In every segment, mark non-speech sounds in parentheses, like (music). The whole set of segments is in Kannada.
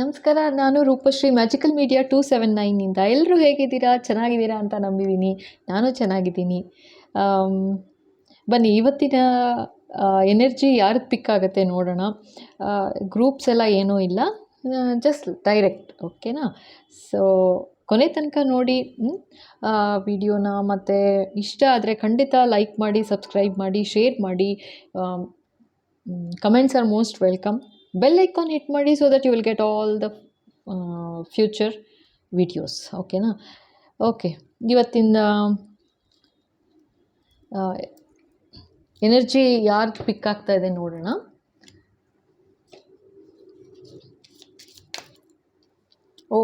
ನಮಸ್ಕಾರ, ನಾನು Roopashree magical media two seven ನೈನಿಂದ ಎಲ್ಲರೂ ಹೇಗಿದ್ದೀರಾ? ಚೆನ್ನಾಗಿದ್ದೀರಾ ಅಂತ ನಂಬಿದ್ದೀನಿ. ನಾನು ಚೆನ್ನಾಗಿದ್ದೀನಿ. ಬನ್ನಿ, ಇವತ್ತಿನ ಎನರ್ಜಿ ಯಾರ್ದು ಪಿಕ್ ಆಗುತ್ತೆ ನೋಡೋಣ. ಗ್ರೂಪ್ಸ್ ಎಲ್ಲ ಏನೂ ಇಲ್ಲ. ಜಸ್ಟ್ ಡೈರೆಕ್ಟ್ ಓಕೆನಾ ಸೊ ಕೊನೆ ತನಕ ನೋಡಿ ವಿಡಿಯೋನ ಮತ್ತು ಇಷ್ಟ ಆದರೆ ಖಂಡಿತ ಲೈಕ್ ಮಾಡಿ ಸಬ್ಸ್ಕ್ರೈಬ್ ಮಾಡಿ ಶೇರ್ ಮಾಡಿ. Comments are most welcome bell icon hit ಮಾಡಿ so that you will get all the future videos ಓಕೆನಾ ಓಕೆ ಇವತ್ತಿನ ಎನರ್ಜಿ ಯಾರ್ದು ಪಿಕ್ ಆಗ್ತಾ ಇದೆ ನೋಡೋಣ. ಓ.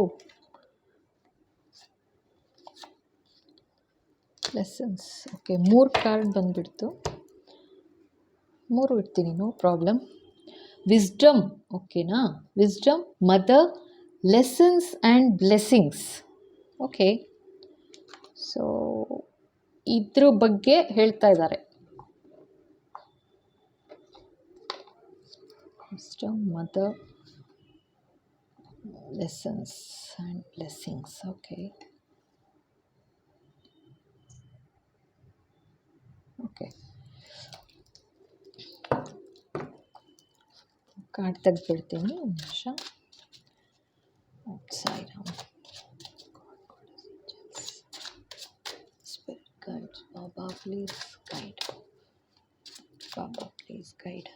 ಲೆಸನ್ಸ್ ಓಕೆ ಮೂರು ಕಾರ್ಡ್ ಬಂದುಬಿಡ್ತು. ಮೂರು ಇಡ್ತೀನಿ ನೋ ಪ್ರಾಬ್ಲಮ್ ವಿಸ್ಡಮ್ ಓಕೆನಾ wisdom mother lessons and blessings okay so ಇದ್ರ ಬಗ್ಗೆ ಹೇಳ್ತಾ ಇದ್ದಾರೆ. Wisdom mother lessons and blessings okay okay card ತೆಗೆದ್ಬಿಡ್ತೀನಿ ಒಂದು ನಿಮಿಷ Sairam spirit guide Baba please guide Baba please guide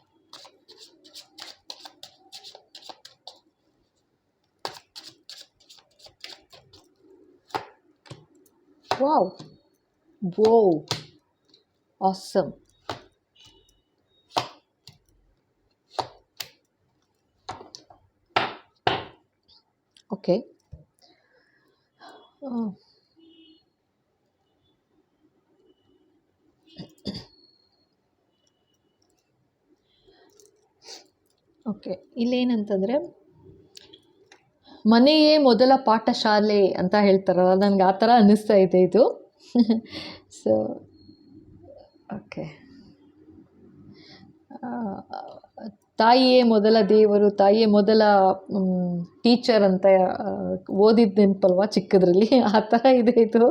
wow whoa awesome okay okay ಇಲ್ಲೇನಂತಂದರೆ ಮನೆಯೇ ಮೊದಲ ಪಾಠಶಾಲೆ ಅಂತ ಹೇಳ್ತಾರಲ್ಲ, ನನಗೆ ಆ ಥರ ಅನ್ನಿಸ್ತಾ ಇದೆ ಇದು. (laughs) ಸೊ ಓಕೆ ತಾಯಿಯೇ ಮೊದಲ ದೇವರು, ತಾಯಿಯೇ ಮೊದಲ ಟೀಚರ್ ಅಂತ ಓದಿದ್ದ ನೆನಪಲ್ವಾ ಚಿಕ್ಕದ್ರಲ್ಲಿ? ಆ ಥರ ಇದೆ ಇದು.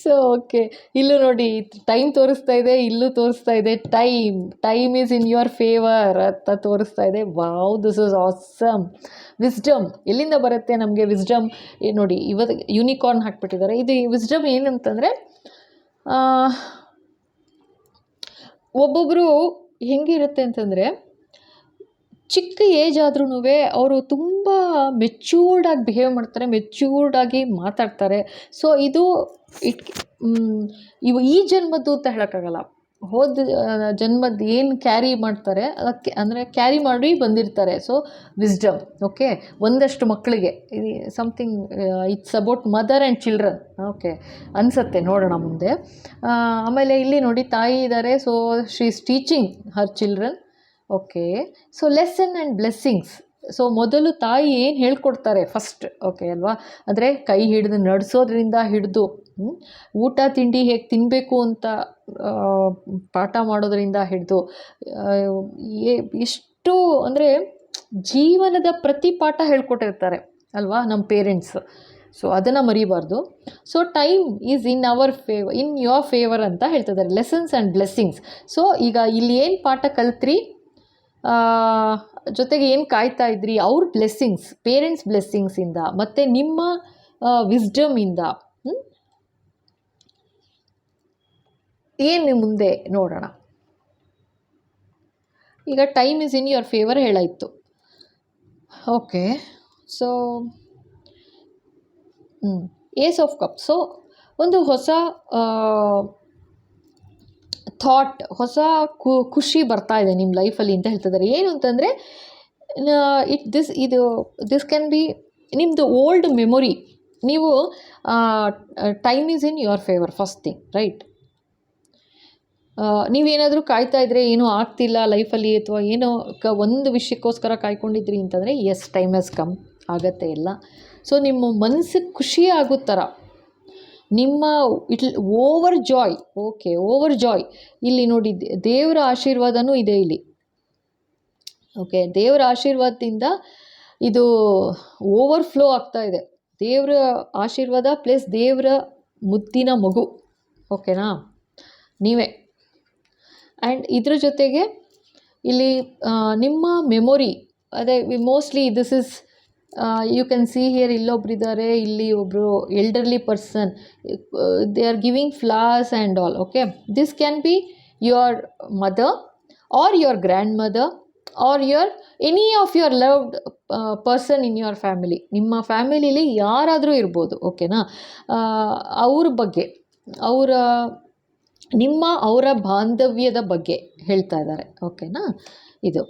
ಸೊ ಓಕೆ ಇಲ್ಲೂ ನೋಡಿ ಟೈಮ್ ತೋರಿಸ್ತಾ ಇದೆ, ಇಲ್ಲೂ ತೋರಿಸ್ತಾ ಇದೆ. Time time is in your favour ಅಂತ ತೋರಿಸ್ತಾ ಇದೆ. Wow this is awesome wisdom ಎಲ್ಲಿಂದ ಬರುತ್ತೆ ನಮಗೆ ವಿಸ್ಡಮ್ ನೋಡಿ, ಇವತ್ತು ಯೂನಿಕಾರ್ನ್ ಹಾಕ್ಬಿಟ್ಟಿದ್ದಾರೆ. ಇದು ವಿಸ್ಡಮ್ ಏನಂತಂದರೆ ಒಬ್ಬೊಬ್ಬರು ಹೆಂಗಿರುತ್ತೆ ಅಂತಂದರೆ ಚಿಕ್ಕ ಏಜ್ ಆದ್ರೂ ಅವರು ತುಂಬ ಮೆಚ್ಯೂರ್ಡಾಗಿ ಬಿಹೇವ್ ಮಾಡ್ತಾರೆ ಮೆಚ್ಯೂರ್ಡಾಗಿ ಮಾತಾಡ್ತಾರೆ. ಸೊ ಇದು ಇಟ್ ಇವು ಈ ಜನ್ಮದ್ದು ಅಂತ ಹೇಳೋಕ್ಕಾಗಲ್ಲ. ಹೋದ ಜನ್ಮದ್ದು ಏನು ಕ್ಯಾರಿ ಮಾಡ್ತಾರೆ, ಅದಕ್ಕೆ ಅಂದರೆ ಕ್ಯಾರಿ ಮಾಡಿ ಬಂದಿರ್ತಾರೆ. ಸೊ ವಿಸ್ಡಮ್ ಓಕೆ ಒಂದಷ್ಟು ಮಕ್ಕಳಿಗೆ ಇದು something it's about mother and children okay ಅನಿಸತ್ತೆ ನೋಡೋಣ ಮುಂದೆ. ಆಮೇಲೆ ಇಲ್ಲಿ ನೋಡಿ ತಾಯಿ ಇದ್ದಾರೆ so she is teaching her children okay so lesson and blessings so ಮೊದಲು ತಾಯಿ ಏನು ಹೇಳ್ಕೊಡ್ತಾರೆ ಫಸ್ಟ್ ಓಕೆ ಅಲ್ವಾ? ಅಂದರೆ ಕೈ ಹಿಡಿದು ನಡೆಸೋದ್ರಿಂದ ಹಿಡಿದು ಊಟ, ತಿಂಡಿ ಹೇಗೆ ತಿನ್ನಬೇಕು ಅಂತ ಪಾಠ ಮಾಡೋದ್ರಿಂದ ಹಿಡಿದು ಎಷ್ಟು ಅಂದರೆ ಜೀವನದ ಪ್ರತಿ ಪಾಠ ಹೇಳ್ಕೊಟ್ಟಿರ್ತಾರೆ, ಅಲ್ವಾ? ನಮ್ಮ ಪೇರೆಂಟ್ಸ್ ಸೊ ಅದನ್ನು ಮರಿಬಾರ್ದು. So time is in our favour in your favour ಅಂತ ಹೇಳ್ತಿದ್ದಾರೆ. ಲೆಸನ್ಸ್ ಆ್ಯಂಡ್ ಬ್ಲೆಸ್ಸಿಂಗ್ಸ್ ಸೊ ಈಗ ಇಲ್ಲಿ ಏನು ಪಾಠ ಕಲ್ತ್ರಿ? ಜೊತೆಗೆ ಏನು ಕಾಯ್ತಾ ಇದ್ರಿ? ಅವ್ರ ಬ್ಲೆಸ್ಸಿಂಗ್ಸ್ ಪೇರೆಂಟ್ಸ್ ಬ್ಲೆಸ್ಸಿಂಗ್ಸಿಂದ ಮತ್ತು ನಿಮ್ಮ ವಿಸ್ಡಮಿಂದ ಏನು ಮುಂದೆ ನೋಡೋಣ? ಈಗ time is in your favour ಹೇಳಾಯಿತು okay so ace of cup so ಒಂದು ಹೊಸ ಥಾಟ್ ಹೊಸ ಖುಷಿ ಬರ್ತಾ ಇದೆ ನಿಮ್ಮ ಲೈಫಲ್ಲಿ ಅಂತ ಹೇಳ್ತಿದ್ದಾರೆ ಏನು ಅಂತಂದರೆ ಇಟ್ ದಿಸ್ ಇದು ದಿಸ್ ಕ್ಯಾನ್ ಬಿ ನಿಮ್ಮದು ಓಲ್ಡ್ ಮೆಮೊರಿ ನೀವು time is in your favour first thing right ನೀವೇನಾದರೂ ಕಾಯ್ತಾ ಇದ್ದರೆ ಏನೂ ಆಗ್ತಿಲ್ಲ ಲೈಫಲ್ಲಿ ಅಥವಾ ಏನೋ ಕ, ಒಂದು ವಿಷಯಕ್ಕೋಸ್ಕರ ಕಾಯ್ಕೊಂಡಿದ್ರಿ ಅಂತಂದರೆ ಎಸ್ ಟೈಮ್ ಹ್ಯಾಸ್ ಕಮ್ ಆಗತ್ತೆ ಎಲ್ಲ. ಸೊ ನಿಮ್ಮ ಮನಸ್ಸಿಗೆ ಖುಷಿ ಆಗೋ ಥರ ನಿಮ್ಮ it over joy, okay, over joy. ಇಲ್ಲಿ ನೋಡಿ ದೇವರ ಆಶೀರ್ವಾದನೂ ಇದೆ ಇಲ್ಲಿ. ಓಕೆ, ದೇವರ ಆಶೀರ್ವಾದದಿಂದ ಇದು ಓವರ್ ಫ್ಲೋ ಆಗ್ತಾ ಇದೆ. ದೇವರ ಆಶೀರ್ವಾದ ಪ್ಲಸ್ ದೇವರ ಮುದ್ದಿನ ಮಗು. ಓಕೆನಾ? ನೀವೇ. ಆ್ಯಂಡ್ ಇದ್ರ ಜೊತೆಗೆ ಇಲ್ಲಿ ನಿಮ್ಮ ಮೆಮೊರಿ, ಅದೇ, mostly this is you can see here ಇಲ್ಲೊಬ್ರಿದ್ದಾರೆ ಇಲ್ಲಿ ಒಬ್ಬರು elderly person they are giving flowers and all okay this can be your mother or your grandmother or your any of your loved person in your family ನಿಮ್ಮ ಫ್ಯಾಮಿಲಿಲಿ ಯಾರಾದರೂ ಇರ್ಬೋದು ಓಕೆನಾ ಅವ್ರ ಬಗ್ಗೆ, ಅವರ, ನಿಮ್ಮ ಅವರ ಬಾಂಧವ್ಯದ ಬಗ್ಗೆ ಹೇಳ್ತಾ ಇದ್ದಾರೆ ಓಕೆನಾ ಇದು.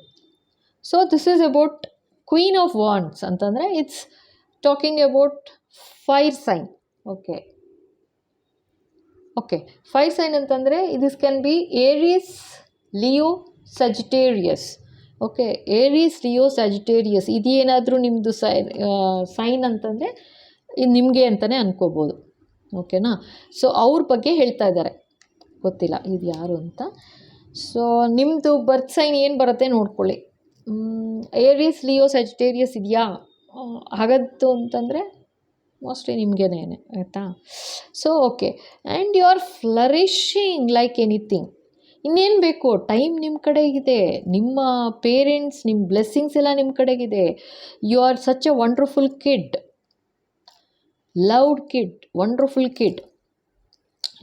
So this is about queen of wands ಅಂತಂದರೆ it's talking about fire sign okay okay fire sign ಅಂತಂದರೆ this can be Aries Leo Sagittarius okay Aries Leo Sagittarius ಇದೇನಾದರೂ ನಿಮ್ಮದು ಸೈ ಸೈನ್ ಅಂತಂದರೆ ಇದು ನಿಮಗೆ ಅಂತಲೇ ಅನ್ಕೋಬೋದು. ಓಕೆನಾ ಸೊ ಅವ್ರ ಬಗ್ಗೆ ಹೇಳ್ತಾ ಇದ್ದಾರೆ ಗೊತ್ತಿಲ್ಲ ಇದು ಯಾರು ಅಂತ. ಸೊ ನಿಮ್ಮದು ಬರ್ತ್ ಸೈನ್ ಏನು ಬರುತ್ತೆ ನೋಡ್ಕೊಳ್ಳಿ. ಏರಿಯಸ್ ಲಿಯೋ ಸೆಜಿಟೇರಿಯಸ್ ಇದೆಯಾ? ಆಗತ್ತು ಅಂತಂದರೆ ಮೋಸ್ಟ್ಲಿ ನಿಮಗೇನೆ ಆಯಿತಾ? So okay and you are flourishing like anything ಇನ್ನೇನು ಬೇಕು? ಟೈಮ್ ನಿಮ್ಮ ಕಡೆಗಿದೆ. ನಿಮ್ಮ ಪೇರೆಂಟ್ಸ್ ನಿಮ್ಮ ಬ್ಲೆಸ್ಸಿಂಗ್ಸ್ ಎಲ್ಲ ನಿಮ್ಮ ಕಡೆಗಿದೆ. You are such a wonderful kid loud kid wonderful kid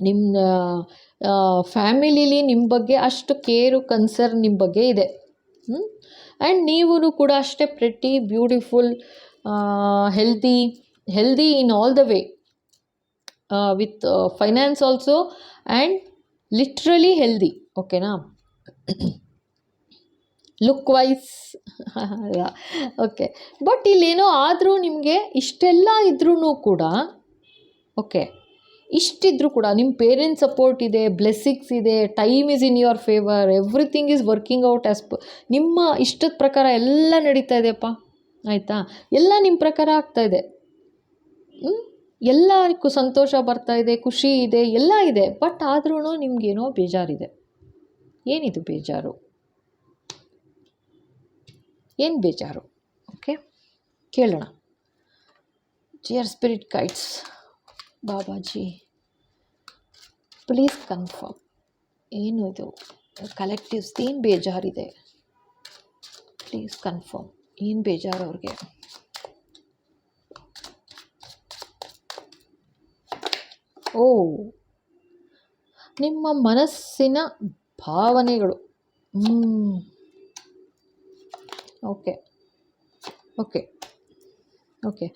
ನಿಮ್ಮ ಫ್ಯಾಮಿಲಿಲಿ ನಿಮ್ಮ ಬಗ್ಗೆ ಅಷ್ಟು ಕೇರು ಕನ್ಸರ್ನ್ ನಿಮ್ಮ ಬಗ್ಗೆ ಇದೆ. ಆ್ಯಂಡ್ ನೀವು ಕೂಡ ಅಷ್ಟೇ pretty beautiful healthy healthy in all the way with finance also and literally healthy ಓಕೆನಾ ಲುಕ್ ವೈಸ್ ಓಕೆ ಬಟ್ ಇಲ್ಲೇನೋ ಆದರೂ ನಿಮಗೆ ಇಷ್ಟೆಲ್ಲ ಇದ್ರೂ ಕೂಡ ಓಕೆ ಇಷ್ಟಿದ್ರೂ ಕೂಡ ನಿಮ್ಮ ಪೇರೆಂಟ್ಸ್ ಸಪೋರ್ಟ್ ಇದೆ ಬ್ಲೆಸ್ಸಿಂಗ್ಸ್ ಇದೆ time is in your favour everything is working out as ನಿಮ್ಮ ಇಷ್ಟದ ಪ್ರಕಾರ ಎಲ್ಲ ನಡೀತಾ ಇದೆಯಪ್ಪ. ಆಯಿತಾ? ಎಲ್ಲ ನಿಮ್ಮ ಪ್ರಕಾರ ಆಗ್ತಾ ಇದೆ. ಎಲ್ಲಕ್ಕೂ ಸಂತೋಷ ಬರ್ತಾ ಇದೆ, ಖುಷಿ ಇದೆ, ಎಲ್ಲ ಇದೆ. ಬಟ್ ಆದ್ರೂ ನಿಮಗೇನೋ ಬೇಜಾರಿದೆ. ಏನಿದು ಬೇಜಾರು? ಏನು ಬೇಜಾರು? ಓಕೆ ಕೇಳೋಣ. Dear spirit guides Babaji please confirm ಏನು ಇದು? ಕಲೆಕ್ಟಿವ್ಸ್ ಏನು ಬೇಜಾರಿದೆ. ಪ್ಲೀಸ್ ಕನ್ಫರ್ಮ್ ಏನು ಬೇಜಾರು ಅವ್ರಿಗೆ? ಓ, ನಿಮ್ಮ ಮನಸ್ಸಿನ ಭಾವನೆಗಳು. ಓಕೆ ಓಕೆ ಓಕೆ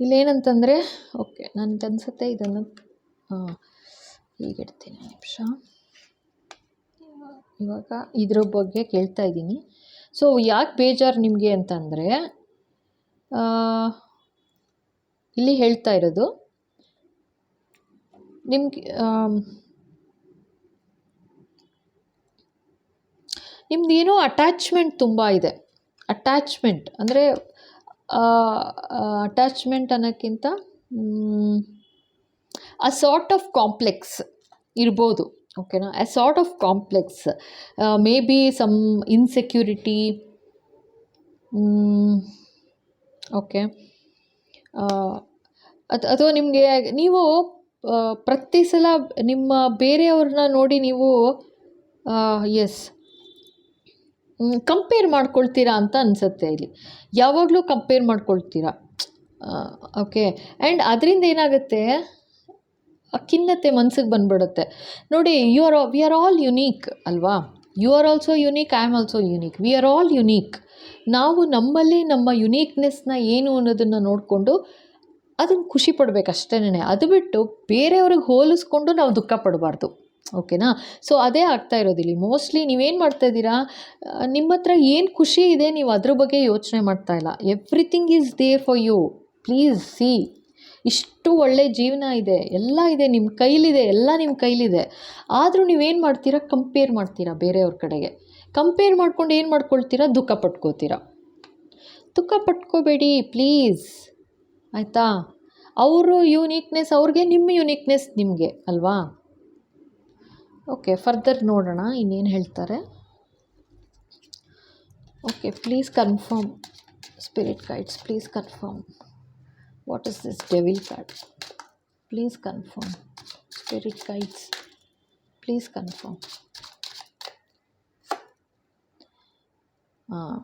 ಇಲ್ಲೇನಂತಂದರೆ, ಓಕೆ, ನನಗನ್ಸುತ್ತೆ ಇದನ್ನು ಹಾಂ ಹೀಗಿಡ್ತೀನಿ ನಿಮಿಷ. ಇವಾಗ ಇದ್ರ ಬಗ್ಗೆ ಕೇಳ್ತಾ ಇದ್ದೀನಿ. ಸೊ ಯಾಕೆ ಬೇಜಾರು ನಿಮಗೆ ಅಂತಂದರೆ ಇಲ್ಲಿ ಹೇಳ್ತಾ ಇರೋದು, ನಿಮ್ಗೆ ನಿಮ್ದು ಏನೋ ಅಟ್ಯಾಚ್ಮೆಂಟ್ ತುಂಬ ಇದೆ. ಅಟ್ಯಾಚ್ಮೆಂಟ್ ಅಂದರೆ ಅಟ್ಯಾಚ್ಮೆಂಟ್ ಅನ್ನೋಕ್ಕಿಂತ ಅ ಸಾರ್ಟ್ ಆಫ್ ಕಾಂಪ್ಲೆಕ್ಸ್ ಇರ್ಬೋದು ಓಕೆನಾ a sort of complex maybe some insecurity okay ಅಥವಾ ನಿಮಗೆ, ನೀವು ಪ್ರತಿ ಸಲ ನಿಮ್ಮ ಬೇರೆಯವ್ರನ್ನ ನೋಡಿ ನೀವು ಎಸ್ ಕಂಪೇರ್ ಮಾಡ್ಕೊಳ್ತೀರಾ ಅಂತ ಅನಿಸುತ್ತೆ ಇಲ್ಲಿ. ಯಾವಾಗಲೂ ಕಂಪೇರ್ ಮಾಡ್ಕೊಳ್ತೀರಾ? ಓಕೆ ಆ್ಯಂಡ್ ಅದರಿಂದ ಏನಾಗುತ್ತೆ? ಖಿನ್ನತೆ ಮನ್ಸಿಗೆ ಬಂದ್ಬಿಡುತ್ತೆ. ನೋಡಿ you are we are all unique ಅಲ್ವಾ? You are also unique I am also unique we are all unique ನಾವು ನಮ್ಮಲ್ಲಿ ನಮ್ಮ ಯುನೀಕ್ನೆಸ್ನ ಏನು ಅನ್ನೋದನ್ನು ನೋಡಿಕೊಂಡು ಅದನ್ನು ಖುಷಿ ಪಡ್ಬೇಕು ಅದು ಬಿಟ್ಟು ಬೇರೆಯವ್ರಿಗೆ ಹೋಲಿಸ್ಕೊಂಡು ನಾವು ದುಃಖ ಪಡಬಾರ್ದು. ಓಕೆನಾ ಸೊ ಅದೇ ಆಗ್ತಾ ಇರೋದಿಲ್ಲಿ ಮೋಸ್ಟ್ಲಿ ನೀವೇನು ಮಾಡ್ತಾ ಇದ್ದೀರಾ? ನಿಮ್ಮ ಹತ್ರ ಏನು ಖುಷಿ ಇದೆ ನೀವು ಅದ್ರ ಬಗ್ಗೆ ಯೋಚನೆ ಮಾಡ್ತಾ ಇಲ್ಲ. Everything is there for you please see ಇಷ್ಟು ಒಳ್ಳೆ ಜೀವನ ಇದೆ. ಎಲ್ಲ ಇದೆ ನಿಮ್ಮ ಕೈಲಿದೆ. ಎಲ್ಲ ನಿಮ್ಮ ಕೈಲಿದೆ. ಆದರೂ ನೀವೇನು ಮಾಡ್ತೀರಾ? ಕಂಪೇರ್ ಮಾಡ್ತೀರಾ ಬೇರೆಯವ್ರ ಕಡೆಗೆ. ಕಂಪೇರ್ ಮಾಡ್ಕೊಂಡು ಏನು ಮಾಡ್ಕೊಳ್ತೀರಾ? ದುಃಖ ಪಟ್ಕೋತೀರಾ. ದುಃಖ ಪಟ್ಕೋಬೇಡಿ. ಪ್ಲೀಸ್ ಆಯಿತಾ? ಅವರು ಯೂನಿಕ್ನೆಸ್ ಅವ್ರಿಗೆ ನಿಮ್ಮ ಯೂನಿಕ್ನೆಸ್ ನಿಮಗೆ, ಅಲ್ವಾ? ಓಕೆ ಫರ್ದರ್ ನೋಡೋಣ, ಇನ್ನೇನು ಹೇಳ್ತಾರೆ. Okay please confirm spirit guides please confirm what is this devil card please confirm spirit guides please confirm ಹಾಂ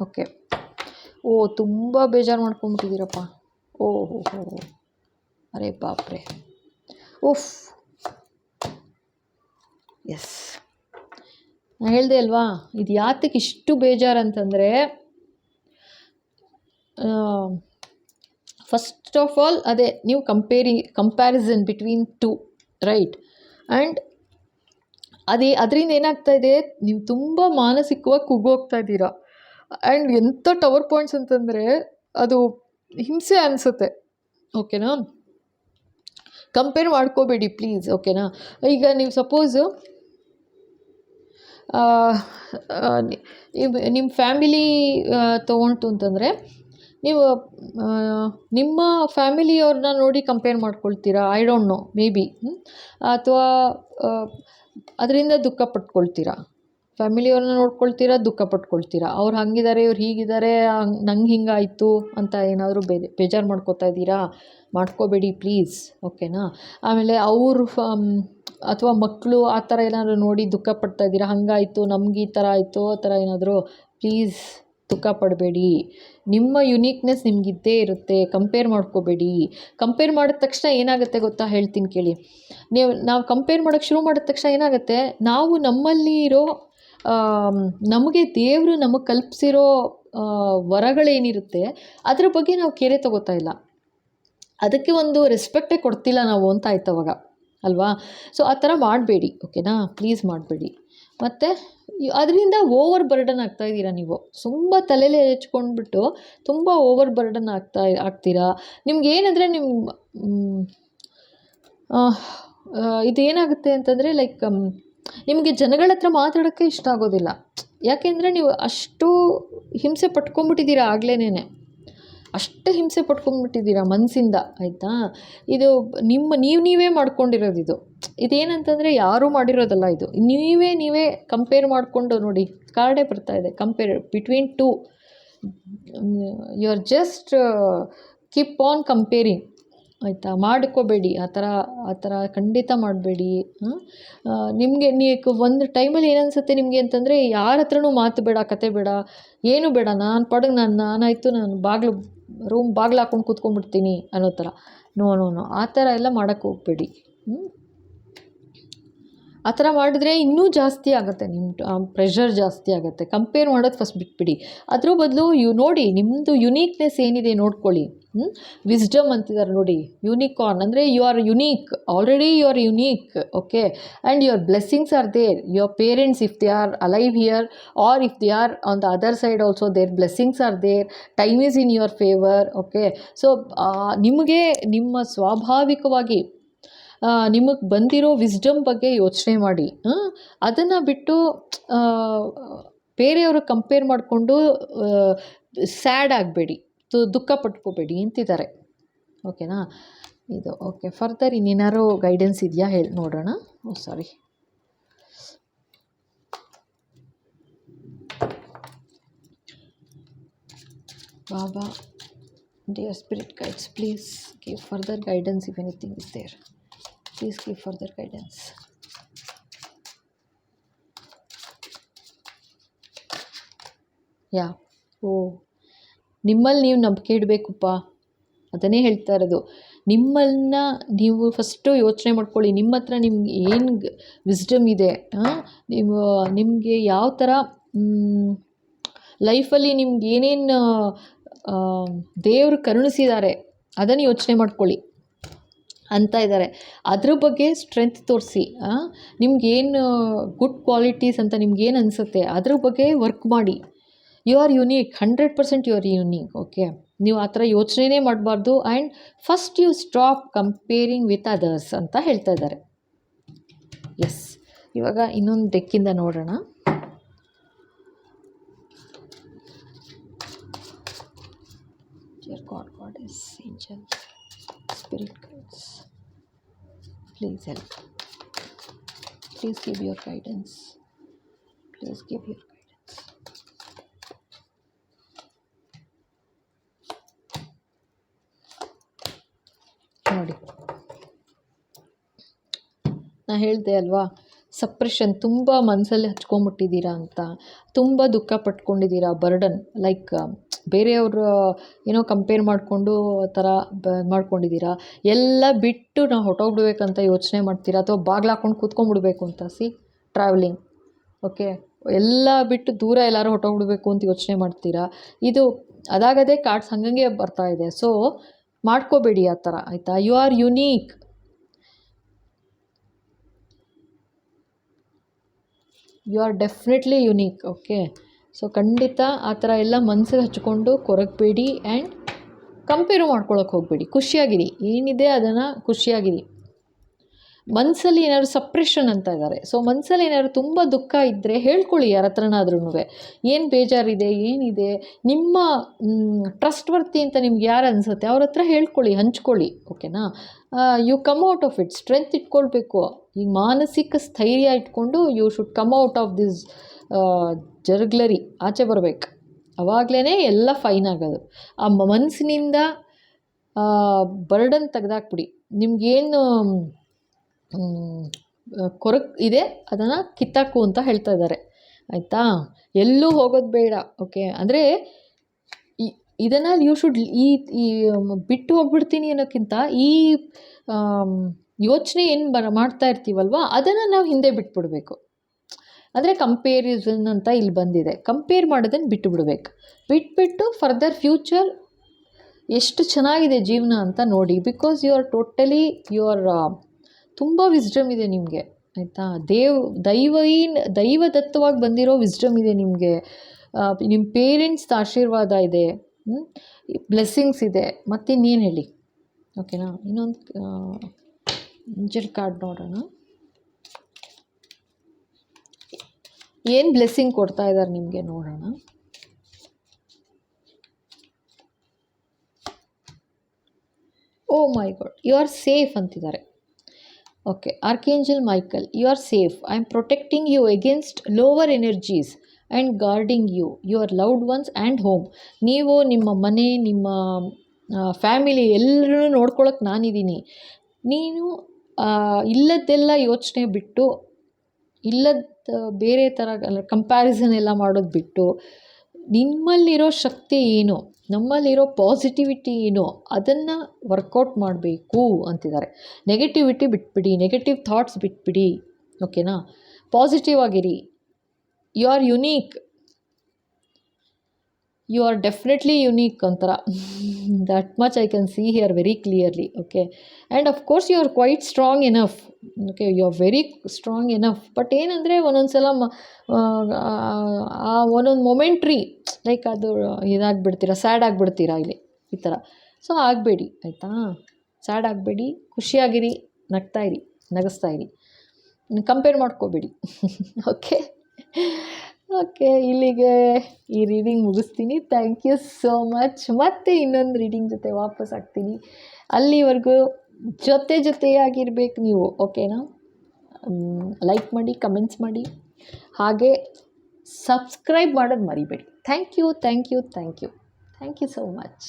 ಓಕೆ ಓ, ತುಂಬ ಬೇಜಾರು ಮಾಡ್ಕೊಂಬಿಟ್ಟಿದ್ದೀರಪ್ಪ ಓಹೋ ಹೋ ಹೋ. ಅರೆ ಬಾಪ್ರೆ. ಉಫ್. ಎಸ್. ನಾನು ಹೇಳಿದೆ ಅಲ್ವಾ, ಇದು ಯಾತಕ್ಕೆ ಇಷ್ಟು ಬೇಜಾರು ಅಂತಂದರೆ ಫಸ್ಟ್ ಆಫ್ ಆಲ್ ಅದೇ, ನೀವು compare comparison between two right and ಅದೇ, ಅದರಿಂದ ಏನಾಗ್ತಾ ಇದೆ, ನೀವು ತುಂಬ ಮಾನಸಿಕವಾಗಿ ಕುಗ್ಗೋಗ್ತಾ ಇದ್ದೀರಾ. ಆ್ಯಂಡ್ ಎಂಥ ಟವರ್ ಪಾಯಿಂಟ್ಸ್ ಅಂತಂದರೆ, ಅದು ಹಿಂಸೆ ಅನಿಸುತ್ತೆ. ಓಕೆನಾ ಕಂಪೇರ್ ಮಾಡ್ಕೋಬೇಡಿ ಪ್ಲೀಸ್ ಓಕೆನಾ ಈಗ ನೀವು ಸಪೋಸು ನಿಮ್ಮ ಫ್ಯಾಮಿಲಿ ತೊಗೊಂತು ಅಂತಂದರೆ, ನೀವು ನಿಮ್ಮ ಫ್ಯಾಮಿಲಿಯವ್ರನ್ನ ನೋಡಿ ಕಂಪೇರ್ ಮಾಡ್ಕೊಳ್ತೀರಾ? I don't know maybe ಅಥವಾ ಅದರಿಂದ ದುಃಖ ಪಟ್ಕೊಳ್ತೀರಾ? ಫ್ಯಾಮಿಲಿಯವ್ರನ್ನ ನೋಡ್ಕೊಳ್ತೀರಾ, ದುಃಖ ಪಟ್ಕೊಳ್ತೀರಾ? ಅವ್ರು ಹಂಗಿದ್ದಾರೆ ಇವ್ರು ಹೀಗಿದ್ದಾರೆ ಹಂಗ್, ನಂಗೆ ಹಿಂಗಾಯಿತು ಅಂತ ಏನಾದರೂ ಬೇರೆ ಬೇಜಾರು ಮಾಡ್ಕೋತಾ ಇದ್ದೀರಾ? ಮಾಡ್ಕೋಬೇಡಿ ಪ್ಲೀಸ್, ಓಕೆನಾ? ಆಮೇಲೆ ಅವರು ಅಥವಾ ಮಕ್ಕಳು ಆ ಥರ ಏನಾದರೂ ನೋಡಿ ದುಃಖ ಪಡ್ತಾ ಇದ್ದೀರಾ? ಹಂಗಾಯಿತು, ನಮ್ಗೆ ಈ ಥರ ಆಯಿತು, ಆ ಥರ ಏನಾದರೂ, ಪ್ಲೀಸ್ ದುಃಖ ಪಡಬೇಡಿ. ನಿಮ್ಮ ಯುನೀಕ್ನೆಸ್ ನಿಮಗಿದ್ದೇ ಇರುತ್ತೆ ಕಂಪೇರ್ ಮಾಡ್ಕೋಬೇಡಿ. ಕಂಪೇರ್ ಮಾಡಿದ ತಕ್ಷಣ ಏನಾಗುತ್ತೆ ಗೊತ್ತಾ? ಹೇಳ್ತೀನಿ ಕೇಳಿ. ನೀವು, ನಾವು ಕಂಪೇರ್ ಮಾಡೋಕ್ಕೆ ಶುರು ಮಾಡಿದ ತಕ್ಷಣ ಏನಾಗುತ್ತೆ? ನಾವು ನಮ್ಮಲ್ಲಿ ಇರೋ ನಮಗೆ ದೇವರು ನಮಗೆ ಕಲ್ಪಿಸಿರೋ ವರಗಳೇನಿರುತ್ತೆ, ಅದರ ಬಗ್ಗೆ ನಾವು ಕೇರೆ ತಗೋತಾ ಇಲ್ಲ. ಅದಕ್ಕೆ ಒಂದು ರೆಸ್ಪೆಕ್ಟೇ ಕೊಡ್ತಿಲ್ಲ ನಾವು ಅಂತ ಆಯ್ತು ಅವಾಗ, ಅಲ್ವಾ? ಸೊ ಆ ಥರ ಮಾಡಬೇಡಿ, ಓಕೆನಾ? ಪ್ಲೀಸ್ ಮಾಡಬೇಡಿ. ಮತ್ತು ಅದರಿಂದ ಓವರ್ ಬರ್ಡನ್ ಆಗ್ತಾ ಇದ್ದೀರಾ ನೀವು. ತುಂಬ ತಲೆಲೇ ಹೆಚ್ಕೊಂಡ್ಬಿಟ್ಟು ತುಂಬ ಓವರ್ ಬರ್ಡನ್ ಆಗ್ತಾ, ಆಗ್ತೀರಾ? ನಿಮ್ಗೆ ಏನಂದರೆ ನಿಮ್ಮ ಇದೇನಾಗುತ್ತೆ ಅಂತಂದರೆ ಲೈಕ್ ನಿಮಗೆ ಜನಗಳ ಹತ್ರ ಮಾತಾಡೋಕ್ಕೆ ಇಷ್ಟ ಆಗೋದಿಲ್ಲ. ಯಾಕೆಂದರೆ ನೀವು ಅಷ್ಟು ಹಿಂಸೆ ಪಟ್ಕೊಂಡ್ಬಿಟ್ಟಿದ್ದೀರಾ ಆಗ್ಲೇನೆ ಅಷ್ಟು ಹಿಂಸೆ ಪಟ್ಕೊಂಡ್ಬಿಟ್ಟಿದ್ದೀರಾ ಮನಸ್ಸಿಂದ ಆಯಿತಾ? ಇದು ನಿಮ್ಮ, ನೀವು ನೀವೇ ಮಾಡ್ಕೊಂಡಿರೋದು ಇದು. ಇದೇನಂತಂದರೆ ಯಾರೂ ಮಾಡಿರೋದಲ್ಲ ಇದು. ನೀವೇ ನೀವೇ ಕಂಪೇರ್ ಮಾಡಿಕೊಂಡು ನೋಡಿ ಕಾರ್ಡೇ ಬರ್ತಾ ಇದೆ. Compare between two you are just keep on comparing ಆಯಿತಾ? ಮಾಡ್ಕೋಬೇಡಿ. ಆ ಥರ ಆ ಥರ ಖಂಡಿತ ಮಾಡಬೇಡಿ. ನಿಮಗೆ, ನೀವು ಒಂದು ಟೈಮಲ್ಲಿ ಏನನ್ಸುತ್ತೆ ನಿಮಗೆ ಅಂತಂದರೆ, ಯಾರ ಹತ್ರನೂ ಮಾತು ಬೇಡ, ಕತೆ ಬೇಡ, ಏನು ಬೇಡ. ನಾನು ಪಡಗೆ, ನಾನು, ನಾನಾಯಿತು, ನಾನು ಬಾಗಿಲು ರೂಮ್ ಬಾಗಿಲು ಹಾಕ್ಕೊಂಡು ಕೂತ್ಕೊಂಡ್ಬಿಡ್ತೀನಿ ಅನ್ನೋ ಥರ. ನೋ ನೋ ನೋ ಆ ಥರ ಎಲ್ಲ ಮಾಡೋಕ್ಕೆ ಹೋಗಬೇಡಿ. ಆ ಥರ ಮಾಡಿದ್ರೆ ಇನ್ನೂ ಜಾಸ್ತಿ ಆಗುತ್ತೆ ನಿಮ್ಮ ಪ್ರೆಷರ್ ಜಾಸ್ತಿ ಆಗುತ್ತೆ. ಕಂಪೇರ್ ಮಾಡೋದು ಫಸ್ಟ್ ಬಿಟ್ಬಿಡಿ. ಅದ್ರ ಬದಲು ಯು ನೋಡಿ ನಿಮ್ಮದು ಯುನೀಕ್ನೆಸ್ ಏನಿದೆ ನೋಡ್ಕೊಳ್ಳಿ. ವಿಸ್ಡಮ್ ಅಂತಿದ್ದಾರೆ ನೋಡಿ. ಯುನಿಕಾರ್ನ್ ಅಂದರೆ you are unique already you are unique okay and your blessings are there your parents if they are alive here or if they are on the other side also their blessings are there time is in your favour okay so ನಿಮಗೆ ನಿಮ್ಮ ಸ್ವಾಭಾವಿಕವಾಗಿ ನಿಮಗೆ ಬಂದಿರೋ ವಿಸ್ಡಮ್ ಬಗ್ಗೆ ಯೋಚನೆ ಮಾಡಿ. ಅದನ್ನು ಬಿಟ್ಟು ಬೇರೆಯವರು ಕಂಪೇರ್ ಮಾಡಿಕೊಂಡು ಸ್ಯಾಡ್ ಆಗಬೇಡಿ ದುಃಖ ಪಟ್ಕೋಬೇಡಿ ಅಂತಿದ್ದಾರೆ. ಓಕೆನಾ? ಇದು, ಓಕೆ ಫರ್ದರ್ ಇನ್ನೇನಾರು ಗೈಡೆನ್ಸ್ ಇದೆಯಾ ಹೇಳಿ ನೋಡೋಣ. ಓ sorry Baba dear spirit guides please give further guidance if anything is there. Please give further guidance. Yeah ಓ. ನಿಮ್ಮಲ್ಲಿ ನೀವು ನಂಬಿಕೆ ಇಡಬೇಕಪ್ಪ. ಅದನ್ನೇ ಹೇಳ್ತಾ ಇರೋದು. ನಿಮ್ಮನ್ನ ನೀವು ಫಸ್ಟು ಯೋಚನೆ ಮಾಡ್ಕೊಳ್ಳಿ. ನಿಮ್ಮ ಹತ್ರ ನಿಮ್ಗೆ ಏನು ವಿಸ್ಡಮ್ ಇದೆ? ನೀವು, ನಿಮಗೆ ಯಾವ ಥರ ಲೈಫಲ್ಲಿ ನಿಮ್ಗೆ ಏನೇನು ದೇವರು ಕರುಣಿಸಿದ್ದಾರೆ ಅದನ್ನು ಯೋಚನೆ ಮಾಡ್ಕೊಳ್ಳಿ. ಅಂತ ಇದ್ದಾರೆ ಅದ್ರ ಬಗ್ಗೆ ಸ್ಟ್ರೆಂತ್ ತೋರಿಸಿ ನಿಮ್ಗೇನು ಗುಡ್ ಕ್ವಾಲಿಟೀಸ್ ಅಂತ ನಿಮ್ಗೇನು ಅನಿಸುತ್ತೆ? ಅದ್ರ ಬಗ್ಗೆ ವರ್ಕ್ ಮಾಡಿ. You are unique hundred percent you are unique okay ನೀವು ಆ ಥರ ಯೋಚನೆನೇ ಮಾಡಬಾರ್ದು and first you stop comparing with others ಅಂತ ಹೇಳ್ತಾ ಇದ್ದಾರೆ ಎಸ್ ಇವಾಗ ಇನ್ನೊಂದು ಡೆಕ್ಕಿಂದ ನೋಡೋಣ. Angel, Spirit Guides, please help. Please give your guidance. give your your ನೋಡಿ ನಾ ಹೇಳಿದೆ ಅಲ್ವಾ ಸಪ್ರೆಷನ್ ತುಂಬ ಮನಸ್ಸಲ್ಲಿ ಹಚ್ಕೊಂಬಿಟ್ಟಿದ್ದೀರಾ ಅಂತ ತುಂಬ ದುಃಖ ಪಟ್ಕೊಂಡಿದ್ದೀರಾ ಬರ್ಡನ್ ಲೈಕ್ ಬೇರೆಯವ್ರ ಏನೋ ಕಂಪೇರ್ ಮಾಡಿಕೊಂಡು ಆ ಥರ ಬ, ಮಾಡ್ಕೊಂಡಿದ್ದೀರಾ? ಎಲ್ಲ ಬಿಟ್ಟು ನಾವು ಹೊರ್ಟೋಗ್ಬಿಡ್ಬೇಕಂತ ಯೋಚನೆ ಮಾಡ್ತೀರಾ? ಅಥವಾ ಬಾಗ್ಲು ಹಾಕ್ಕೊಂಡು ಕೂತ್ಕೊಂಡ್ಬಿಡ್ಬೇಕು ಅಂತ ಸಿ ಟ್ರಾವೆಲಿಂಗ್ ಓಕೆ ಎಲ್ಲ ಬಿಟ್ಟು ದೂರ ಎಲ್ಲರೂ ಹೊರ್ಟೋಗ್ಬಿಡ್ಬೇಕು ಅಂತ ಯೋಚನೆ ಮಾಡ್ತೀರಾ? ಇದು ಅದಾಗದೇ ಕಾರ್ಡ್ಸ್ ಹಂಗಂಗೆ ಬರ್ತಾ ಇದೆ. ಸೊ ಮಾಡ್ಕೋಬೇಡಿ ಆ ಥರ ಆಯಿತಾ? You are unique you are definitely unique okay so ಖಂಡಿತ ಆ ಥರ ಎಲ್ಲ ಮನಸ್ಸಿಗೆ ಹಚ್ಕೊಂಡು ಕೊರಗಬೇಡಿ ಆ್ಯಂಡ್ ಕಂಪೇರು ಮಾಡ್ಕೊಳಕ್ಕೆ ಹೋಗಬೇಡಿ. ಖುಷಿಯಾಗಿರಿ. ಏನಿದೆ ಅದನ್ನು ಖುಷಿಯಾಗಿರಿ. ಮನಸ್ಸಲ್ಲಿ ಏನಾದ್ರು ಸಪ್ರೆಷನ್ ಅಂತ ಇದ್ದಾರೆ ಸೊ ಮನಸ್ಸಲ್ಲಿ ಏನಾದ್ರು ತುಂಬ ದುಃಖ ಇದ್ದರೆ ಹೇಳ್ಕೊಳ್ಳಿ ಯಾರ ಹತ್ರನಾದ್ರೂ ಏನು ಬೇಜಾರಿದೆ? ಏನಿದೆ? ನಿಮ್ಮ ಟ್ರಸ್ಟ್ ವರ್ತಿ ಅಂತ ನಿಮ್ಗೆ ಯಾರು ಅನಿಸುತ್ತೆ? ಅವ್ರ ಹತ್ರ ಹೇಳ್ಕೊಳ್ಳಿ, ಹಂಚ್ಕೊಳ್ಳಿ. ಓಕೆನಾ you come out of it strength ಇಟ್ಕೊಳ್ಬೇಕು. ಈ ಮಾನಸಿಕ ಸ್ಥೈರ್ಯ ಇಟ್ಕೊಂಡು you should come out of this jugglery ಆಚೆ ಬರಬೇಕು. ಅವಾಗಲೇ ಎಲ್ಲ ಫೈನ್ ಆಗೋದು. ಆ ಮನಸ್ಸಿನಿಂದ ಬರ್ಡನ್ ತೆಗೆದಾಕ್ಬಿಡಿ. ನಿಮಗೇನು ಕೊರಕ್ ಇದೆ, ಅದನ್ನು ಕಿತ್ತಾಕು ಅಂತ ಹೇಳ್ತಾ ಇದ್ದಾರೆ. ಆಯಿತಾ? ಎಲ್ಲೂ ಹೋಗೋದು ಬೇಡ, ಓಕೆ? ಅಂದರೆ ಇದನ್ನು ಯು ಶುಡ್ ಈ ಈ ಬಿಟ್ಟು ಹೋಗ್ಬಿಡ್ತೀನಿ ಅನ್ನೋಕ್ಕಿಂತ ಈ ಯೋಚನೆ ಏನು ಬರ, ಮಾಡ್ತಾ ಇರ್ತೀವಲ್ವ, ಅದನ್ನು ನಾವು ಹಿಂದೆ ಬಿಟ್ಬಿಡಬೇಕು. ಅಂದರೆ ಕಂಪೇರಿಸನ್ ಅಂತ ಇಲ್ಲಿ ಬಂದಿದೆ. ಕಂಪೇರ್ ಮಾಡೋದನ್ನು ಬಿಟ್ಟು ಬಿಡಬೇಕು. ಬಿಟ್ಬಿಟ್ಟು ಫರ್ದರ್ ಫ್ಯೂಚರ್ ಎಷ್ಟು ಚೆನ್ನಾಗಿದೆ ಜೀವನ ಅಂತ ನೋಡಿ. Because you are totally you are ತುಂಬ ವಿಸ್ಡಮ್ ಇದೆ ನಿಮಗೆ, ಆಯಿತಾ? ದೇವ್ ದೈವೀನ್ ದೈವದತ್ತವಾಗಿ ಬಂದಿರೋ ವಿಸ್ಡಮ್ ಇದೆ ನಿಮಗೆ. ನಿಮ್ಮ ಪೇರೆಂಟ್ಸ್ದು ಆಶೀರ್ವಾದ ಇದೆ. ಬ್ಲೆಸ್ಸಿಂಗ್ಸ್ ಇದೆ. ಮತ್ತಿನ್ನೇನು ಹೇಳಿ? ಓಕೆನಾ ಇನ್ನೊಂದು ಏಂಜಲ್ ಕಾರ್ಡ್ ನೋಡೋಣ. ಏನು ಬ್ಲೆಸ್ಸಿಂಗ್ ಕೊಡ್ತಾ ಇದ್ದಾರೆ ನಿಮಗೆ ನೋಡೋಣ. ಓ my god you are safe ಅಂತಿದ್ದಾರೆ. Okay archangel Michael you are safe I am protecting you against lower energies and guarding you your loved ones and home ನೀವು ನಿಮ್ಮ ಮನೆ, ನಿಮ್ಮ ಫ್ಯಾಮಿಲಿ ಎಲ್ಲರೂ ನೋಡ್ಕೊಳಕ್ಕೆ ನಾನಿದ್ದೀನಿ. ನೀನು ಇಲ್ಲದ್ದೆಲ್ಲ ಯೋಚನೆ ಬಿಟ್ಟು ಇಲ್ಲದ ಬೇರೆ ಥರ ಕಂಪ್ಯಾರಿಸನ್ ಎಲ್ಲ ಮಾಡೋದು ಬಿಟ್ಟು ನಿಮ್ಮಲ್ಲಿರೋ ಶಕ್ತಿ ಏನು? ನಮ್ಮಲ್ಲಿರೋ ಪಾಸಿಟಿವಿಟಿ ಏನು? ಅದನ್ನು ವರ್ಕೌಟ್ ಮಾಡಬೇಕು ಅಂತಿದ್ದಾರೆ. ನೆಗೆಟಿವಿಟಿ ಬಿಟ್ಬಿಡಿ ನೆಗೆಟಿವ್ ಥಾಟ್ಸ್ ಬಿಟ್ಬಿಡಿ ಓಕೆನಾ ಪಾಸಿಟಿವ್ ಆಗಿರಿ. You are unique you are definitely unique ಒಂಥರ that much I can see here very clearly okay and of course you are quite strong enough okay you are very strong enough but ಏನಂದರೆ ಒಂದೊಂದು ಸಲ ಆ ಒಂದೊಂದು ಮೊಮೆಂಟ್ರಿ ಲೈಕ್ ಅದು ಇದಾಗ್ಬಿಡ್ತೀರಾ ಸ್ಯಾಡ್ ಆಗಿಬಿಡ್ತೀರಾ ಇಲ್ಲಿ, ಈ ಥರ ಸೊ ಆಗಬೇಡಿ, ಆಯಿತಾ? ಸ್ಯಾಡ್ ಆಗಬೇಡಿ, ಖುಷಿಯಾಗಿರಿ, ನಗ್ತಾ ಇರಿ, ನಗಿಸ್ತಾ ಇರಿ. ಕಂಪೇರ್ ಮಾಡ್ಕೋಬೇಡಿ ಓಕೆ ಓಕೆ ಇಲ್ಲಿಗೆ ಈ ರೀಡಿಂಗ್ ಮುಗಿಸ್ತೀನಿ. ಥ್ಯಾಂಕ್ ಯು ಸೋ ಮಚ್ ಮತ್ತೆ ಇನ್ನೊಂದು ರೀಡಿಂಗ್ ಜೊತೆ ವಾಪಸ್ ಆಗ್ತೀನಿ. ಅಲ್ಲಿವರೆಗೂ ಜೊತೆ ಜೊತೆಯಾಗಿರ್ಬೇಕು ನೀವು ಓಕೆನಾ ಲೈಕ್ ಮಾಡಿ ಕಮೆಂಟ್ಸ್ ಮಾಡಿ. ಹಾಗೆ ಸಬ್ಸ್ಕ್ರೈಬ್ ಮಾಡೋದು ಮರಿಬೇಡಿ. Thank you thank you thank you thank you so much